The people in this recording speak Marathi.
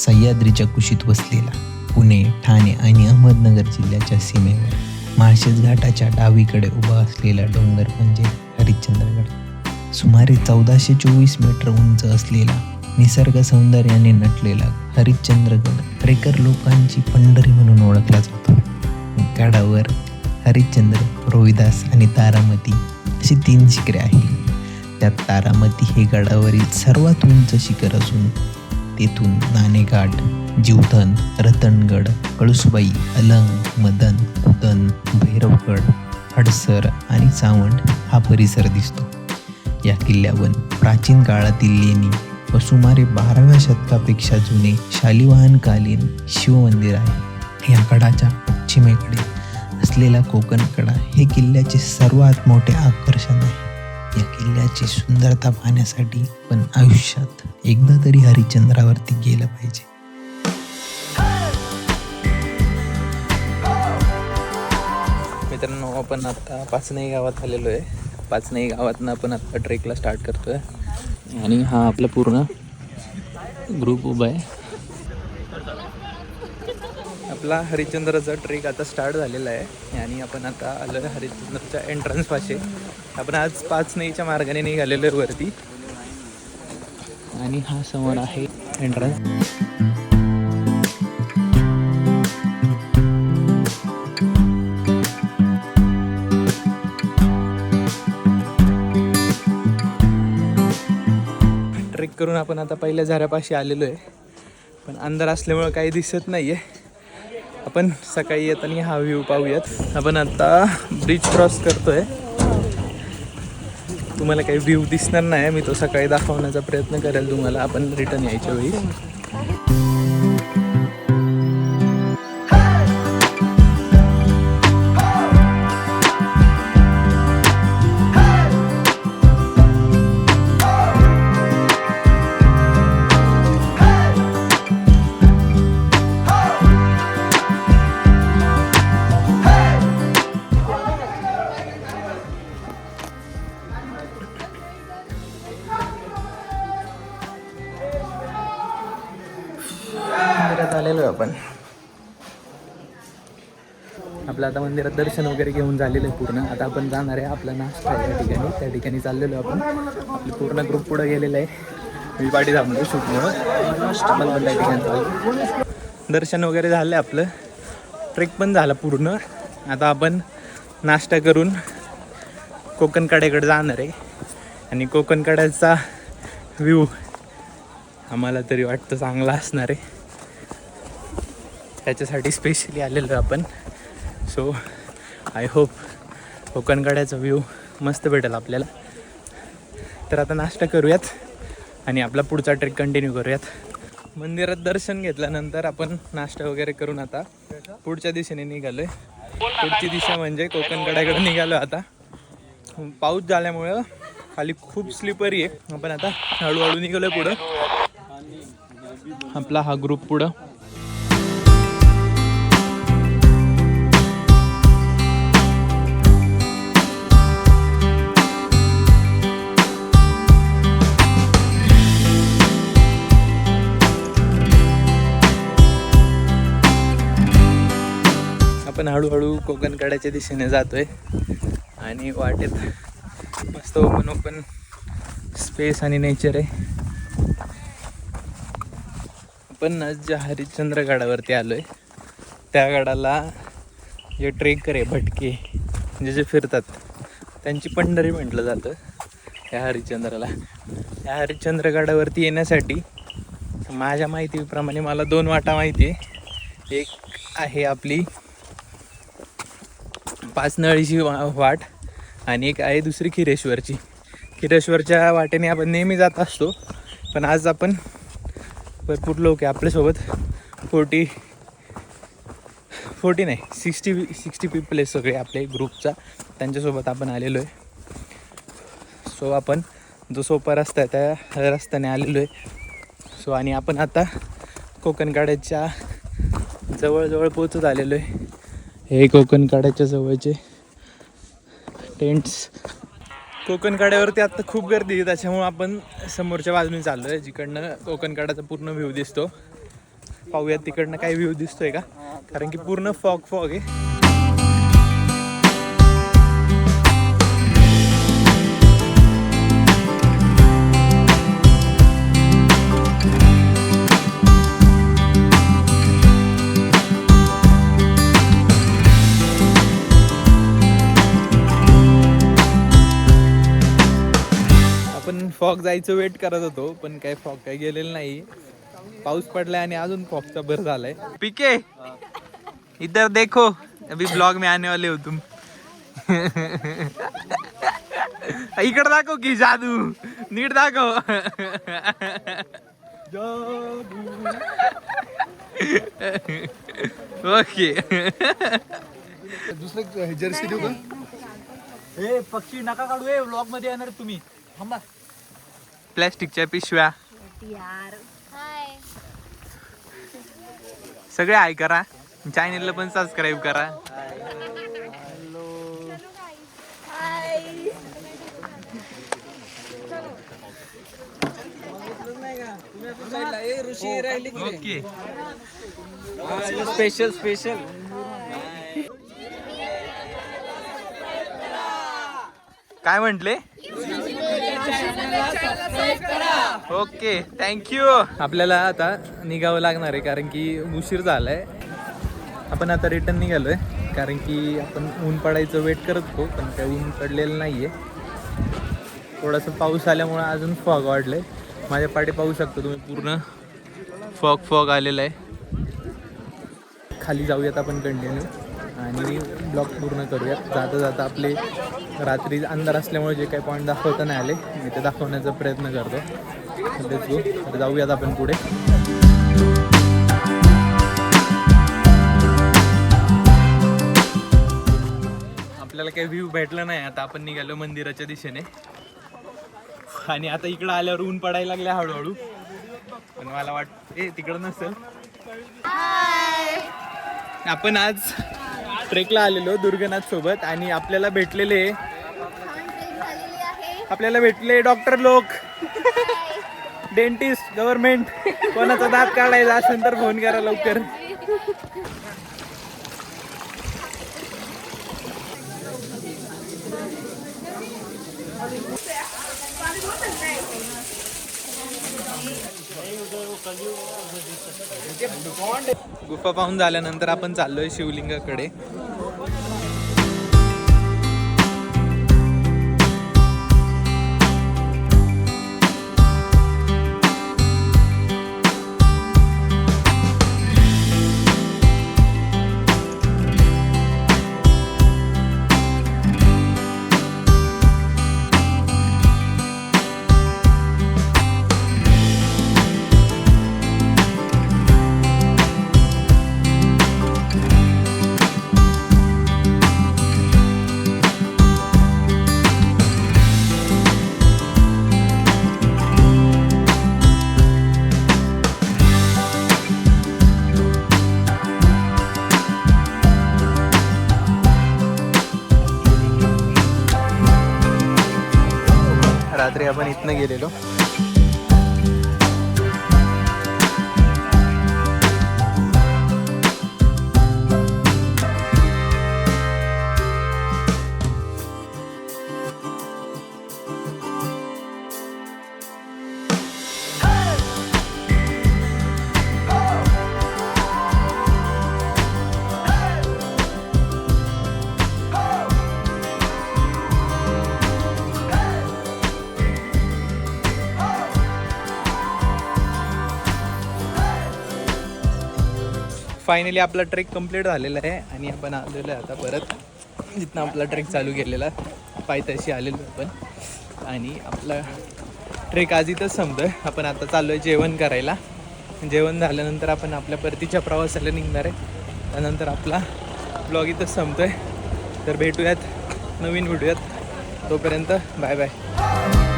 सह्याद्रीच्या कुशीत वसलेला पुणे ठाणे आणि अहमदनगर जिल्ह्याच्या सीमेवर माळशेज घाटाच्या डावीकडे उभा असलेला डोंगर म्हणजे हरिश्चंद्रगड. सुमारे चौदाशे चोवीस मीटर उंच असलेला निसर्ग सौंदर्याने नटलेला हरिश्चंद्रगड ट्रेकर लोकांची पंढरी म्हणून ओळखला जातो. गडावर हरिश्चंद्र रोहिदास आणि तारामती अशी तीन शिखरे आहेत. त्यात तारामती हे गडावरील सर्वात उंच शिखर असून तेथून नाणेघाट जीवधन रतनगड कळसुबाई अलंग मदन कुदन भैरवगड हडसर आणि चावंड हा परिसर दिसतो. या किल्ल्यावर प्राचीन काळातील लेणी व सुमारे बाराव्या शतकापेक्षा जुने शालिवाहनकालीन शिवमंदिर आहे. या गडाच्या पश्चिमेकडे असलेला कोकण कडा हे किल्ल्याचे सर्वात मोठे आकर्षण आहे. या किल्ल्याची सुंदरता पाहण्यासाठी पण आयुष्यात एकदा तरी हरिश्चंद्रावरती गेलं पाहिजे. मित्रांनो आपण आता पाचनई गावात आलेलो आहे. पाचनई गावातनं आपण आता ट्रेकला स्टार्ट करतोय. आणि हा आपला पूर्ण ग्रुप उभा आहे. आपला हरिश्चंद्राचा ट्रेक आता स्टार्ट झालेला आहे. आणि आपण आता आलो आहे हरिश्चंद्रच्या एंट्रन्स पाशे. आपण आज पाच नईच्या मार्गाने निघालेलो आहे वरती. आणि हा समोर आहे एंट्रन्स ट्रेक करून आपण आता पहिल्या झऱ्यापाशी आलेलो आहे. पण अंधार असल्यामुळं काही दिसत नाही आहे आपण सकाळी येताना हा व्ह्यू पाहूयात. आपण आता ब्रिज क्रॉस करतोय. तुम्हाला काही व्ह्यू दिसणार नाही मी तो सकाळी दाखवण्याचा प्रयत्न करेल तुम्हाला. आपण रिटर्न यायच्या वेळी. आलेलो आहे आपण. आपलं आता मंदिरात दर्शन वगैरे घेऊन झालेलं आहे पूर्ण. आता आपण जाणार आहे आपला नाश्ता त्या ठिकाणी. त्या ठिकाणी चाललेलो आपण. आपलं पूर्ण ग्रुप पुढं गेलेलं आहे. मी पाठी थांबलो शूटमुळं पण त्या ठिकाणी दर्शन वगैरे झालं आहे आपलं. ट्रेक पण झाला पूर्ण. आता आपण नाश्ता करून कोकण कड्याकडे जाणार आहे. आणि कोकण कड्याचा व्ह्यू आम्हाला तरी वाटतं चांगला असणार आहे. त्याच्यासाठी स्पेशली आलेलो आपण. सो आय होप कोकणकड्याचा व्ह्यू मस्त भेटेल आपल्याला. तर आता नाश्ता करूयात आणि आपला पुढचा ट्रेक कंटिन्यू करूयात. मंदिरात दर्शन घेतल्यानंतर आपण नाश्ता वगैरे करून आता पुढच्या दिशेने निघालो आहे पुढची दिशा म्हणजे कोकणकड्याकडे निघालो आता. पाऊस झाल्यामुळं खाली खूप स्लिपरी आहे. आपण आता हळूहळू निघालो आहे पुढं. आपला हा ग्रुप पुढं. हळूहळू हळूहळू कोकणकड्याच्या दिशेने जातोय. आणि वाटेत मस्त ओपन ओपन स्पेस आणि नेचर आहे. आपण आज ज्या हरिश्चंद्र गडावरती आलो आहे त्या गडाला जे ट्रेकर आहे भटके जे जे फिरतात त्यांची पंढरी म्हटलं जातं या हरिश्चंद्राला. या हरिश्चंद्र गडावरती येण्यासाठी माझ्या माहितीप्रमाणे मला दोन वाटा माहिती आहे. एक आहे आपली पाच नळीची वा वाट आणि एक आहे दुसरी खिरेश्वरची. खिरेश्वरच्या वाटेने आपण नेहमी जात असतो पण आज आपण भरपूर लोक आहे आपल्यासोबत. फोर्टी फोर्टी नाही सिक्स्टी सिक्स्टी पीपल आहे सगळे आपले ग्रुपचा. त्यांच्यासोबत आपण आलेलो आहे. सो आपण जो सोपा रस्ता आहे त्या रस्त्याने आलेलो आहे. सो आणि आपण आता कोकणकाड्याच्या जवळजवळ पोचत आलेलो आहे. हे कोकण काड्याच्या जवळचे टेंट्स कोकण काड्यावरती आता खूप गर्दी आहे त्याच्यामुळं आपण समोरच्या बाजूने चाललो आहे जिकडनं कोकणकाड्याचा पूर्ण व्ह्यू दिसतो. पाहूयात तिकडनं काय व्ह्यू दिसतोय का? कारण की पूर्ण फॉग फॉग आहे. फॉग जायचं वेट करत होतो पण काय फॉग काय गेलेलं नाही. पाऊस पडलाय आणि अजून फॉगचा भर झालाय. पिके इधर देखो अभी ब्लॉग में आने वाले हो तुम. इकडे दाखव की जादू. नीट दाखव. ओके. दुसरं जर्सी देऊ का? हे पक्षी नका काढू ए व्लॉगमध्ये येणार तुम्ही. थांबा. प्लॅस्टिकच्या पिशव्या. यार. हाय. सगळे आय करा. चॅनेलला पण सबस्क्राईब करा. ओके. स्पेशल स्पेशल काय म्हंटले? ओके थँक्यू आपल्याला आता निघावं लागणार आहे कारण की उशीर झालाय. आपण आता रिटर्न निघालोय कारण की आपण ऊन पडायचं वेट करत होतो पण काय ऊन पडलेलं नाहीये. थोडासा पाऊस आल्यामुळे अजून फॉग वाढलंय. माझ्या पाठी पाहू शकता तुम्ही पूर्ण फॉग फॉग आलेला आहे. खाली जाऊयात आपण कंटिन्यू आणि ब्लॉग पूर्ण करूयात. जाता जाता आपले रात्री अंधार असल्यामुळे जे काही पॉईंट दाखवता नाही आले मी ते दाखवण्याचा प्रयत्न करतो. जाऊयात आपण पुढे. आपल्याला काही व्ह्यू भेटला नाही. आता आपण निघालो मंदिराच्या दिशेने. आणि आता इकडं आल्यावर ऊन पडायला लागले हळूहळू. पण मला वाट ए तिकडं नसेल. आपण आज ट्रेकला आलेलो दुर्गनाथ सोबत आणि आपल्याला भेटलेले आपल्याला भेटले डॉक्टर लोक. डेंटिस्ट गव्हर्नमेंट कोणाचा दात काढायचा असेल तर फोन करा लवकर. गुफा पाहून झाल्यानंतर आपण चाललोय शिवलिंगाकडे. रात्री आपण इथनं गेलेलो. फायनली आपला ट्रेक कंप्लीट झालेला आहे. आणि आपण आलेलो आहे आता परत. जिथनं आपला ट्रेक चालू केलेला. पायथ्याशी आलेलो आपण. आणि आपला ट्रेक आज इथंच संपतोय. आपण आता चाललो आहे जेवण करायला. जेवण झाल्यानंतर आपण आपल्या परतीच्या प्रवासाला निघणार आहे. त्यानंतर आपला ब्लॉग इथंच संपतोय. तर भेटूयात. नवीन व्हिडिओत. तोपर्यंत बाय बाय.